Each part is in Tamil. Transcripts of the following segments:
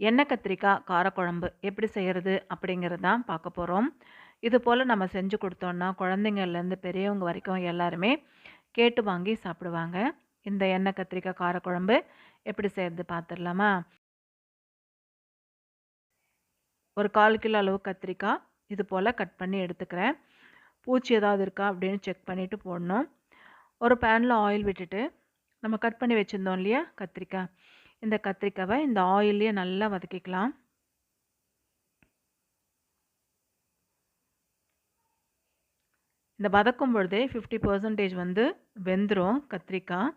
எண்ணெய் கத்திரிக்காய் காரக்குழம்பு எப்படி செய்கிறது அப்படிங்கிறது தான் பார்க்க போகிறோம் இது போல் நம்ம செஞ்சு கொடுத்தோன்னா குழந்தைங்கள்லேருந்து பெரியவங்க வரைக்கும் எல்லாருமே கேட்டு வாங்கி சாப்பிடுவாங்க. இந்த எண்ணெய் கத்திரிக்காய் காரக்குழம்பு எப்படி செய்கிறது பார்த்துடலாமா? ஒரு கால் கிலோ அளவு கத்திரிக்காய் இது போல் கட் பண்ணி எடுத்துக்கிறேன். பூச்சி ஏதாவது இருக்கா அப்படின்னு செக் பண்ணிவிட்டு போடணும். ஒரு பேனில் ஆயில் விட்டுட்டு நம்ம கட் பண்ணி வச்சுருந்தோம் இல்லையா கத்திரிக்காய். இந்த கத்திரிக்காவை இந்த ஆயில்லையே நல்லா வதக்கிக்கலாம். இந்த வதக்கும் பொழுதே ஃபிஃப்டி பர்சன்டேஜ் வந்து வெந்துடும் கத்திரிக்காய்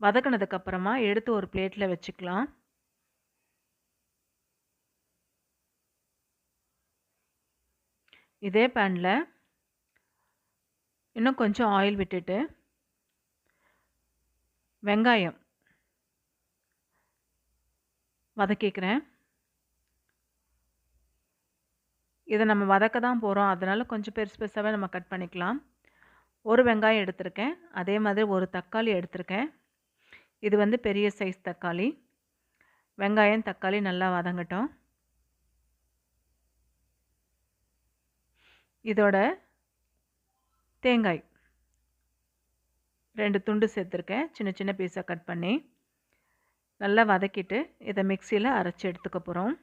வதக்கினதுக்கப்புறமா எடுத்து ஒரு பிளேட்டில் வச்சுக்கலாம். இதே பேனில் இன்னும் கொஞ்சம் ஆயில் விட்டுட்டு வெங்காயம் வதக்கிக்கிறேன் இதை நம்ம வதக்க தான் போகிறோம் அதனால் கொஞ்சம் பெருசு பெருசாகவே நம்ம கட் பண்ணிக்கலாம். ஒரு வெங்காயம் எடுத்திருக்கேன். அதே மாதிரி ஒரு தக்காளி எடுத்திருக்கேன். இது வந்து பெரிய சைஸ் தக்காளி. வெங்காயம் தக்காளி நல்லா வதங்கட்டும். இதோட தேங்காய். ரெண்டு துண்டு சேர்த்துருக்கேன். சின்ன சின்ன பீஸாக கட் பண்ணி. நல்லா வதக்கிட்டு இதை மிக்சியில் அரைச்சி எடுத்துக்க போகிறோம்.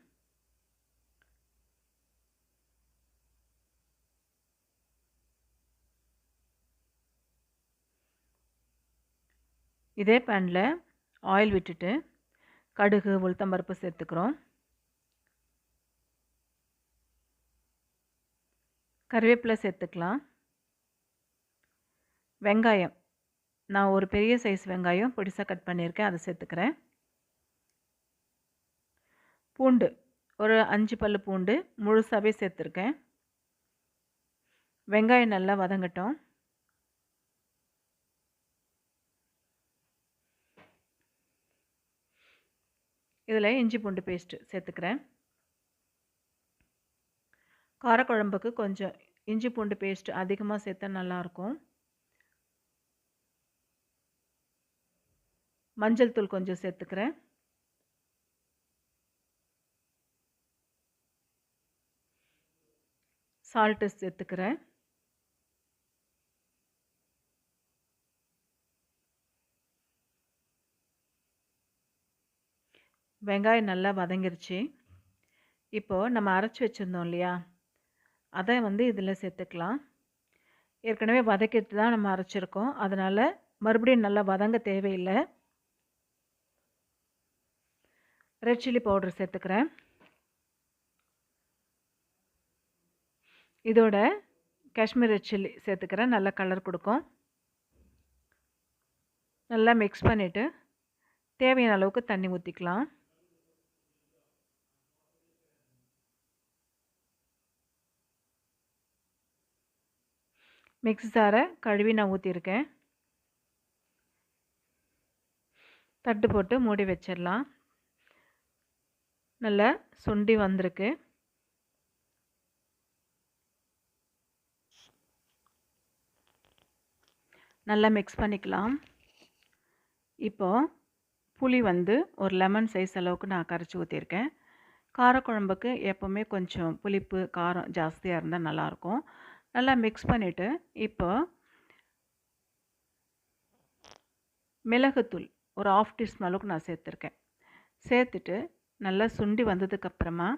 இதே பேனில் ஆயில் விட்டுட்டு கடுகு உளுத்தம்பருப்பு சேர்த்துக்கிறோம். கருவேப்பிலை சேர்த்துக்கலாம். வெங்காயம் நான் ஒரு பெரிய சைஸ் வெங்காயம் பொடிசாக கட் பண்ணியிருக்கேன் அதை சேர்த்துக்கிறேன். பூண்டு ஒரு அஞ்சு பல் பூண்டு முழுசாகவே சேர்த்துருக்கேன். வெங்காயம் நல்லா வதங்கட்டும். இதில் இஞ்சி பூண்டு பேஸ்ட்டு சேர்த்துக்கிறேன். காரக்குழம்புக்கு கொஞ்சம் இஞ்சி பூண்டு பேஸ்ட் அதிகமாக சேர்த்தா நல்லாயிருக்கும் மஞ்சள் தூள் கொஞ்சம் சேர்த்துக்கிறேன். சால்ட்டு சேர்த்துக்கிறேன் வெங்காயம் நல்லா வதங்கிருச்சு. இப்போது நம்ம அரைச்சி வச்சுருந்தோம் இல்லையா? அதை வந்து இதில் சேர்த்துக்கலாம். ஏற்கனவே வதக்கிட்டு தான் நம்ம அரைச்சிருக்கோம். அதனால் மறுபடியும் நல்லா வதங்க தேவையில்லை. ரெட் சில்லி பவுடர் சேர்த்துக்கிறேன். இதோட காஷ்மீர் ரெட் சில்லி சேர்த்துக்கிறேன். நல்லா கலர் கொடுக்கும். நல்லா மிக்ஸ் பண்ணிவிட்டு தேவையான அளவுக்கு தண்ணி ஊற்றிக்கலாம் மிக்ஸி சாரை கழுவி நான் ஊற்றிருக்கேன் தட்டு போட்டு மூடி வச்சிடலாம். நல்லா சுண்டி வந்திருக்கு. நல்லா மிக்ஸ் பண்ணிக்கலாம். இப்போது புளி வந்து ஒரு லெமன் சைஸ் அளவுக்கு நான் கரைச்சி ஊற்றிருக்கேன் காரக்குழம்புக்கு எப்போவுமே கொஞ்சம் புளிப்பு காரம் ஜாஸ்தியாக இருந்தால் நல்லாயிருக்கும். நல்லா மிக்ஸ் பண்ணிவிட்டு இப்போ மிளகுத்தூள் ஒரு ஆஃப் டீஸ்பூன் அளவுக்கு நான் சேர்த்துருக்கேன். சேர்த்துட்டு நல்லா சுண்டி வந்ததுக்கப்புறமா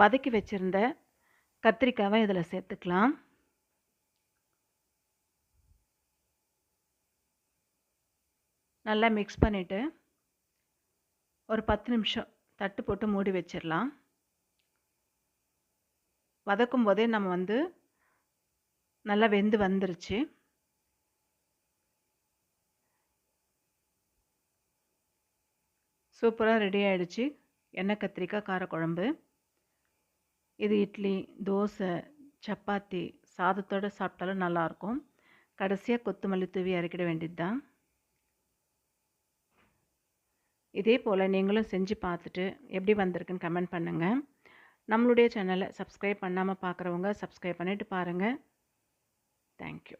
வதக்கி வச்சுருந்த கத்திரிக்காவை இதில் சேர்த்துக்கலாம். நல்லா மிக்ஸ் பண்ணிவிட்டு ஒரு பத்து நிமிஷம் தட்டு போட்டு மூடி வச்சிடலாம். வதக்கும் போதே நம்ம வந்து நல்லா வெந்து வந்துருச்சு. சூப்பராக ரெடி ஆகிடுச்சு எண்ணெய் கத்திரிக்காய் காரக்குழம்பு. இது இட்லி தோசை சப்பாத்தி சாதத்தோடு சாப்பிட்டாலும் நல்லாயிருக்கும் கடைசியாக கொத்தமல்லி தூவி இறக்கிட வேண்டியது தான் இதே போல் நீங்களும் செஞ்சு பார்த்துட்டு எப்படி வந்திருக்குன்னு கமெண்ட் பண்ணுங்கள் நம்மளுடைய சேனலை சப்ஸ்கிரைப் பண்ணாமல் பார்க்குறவங்க சப்ஸ்கிரைப் பண்ணிவிட்டு பாருங்கள் தேங்க்யூ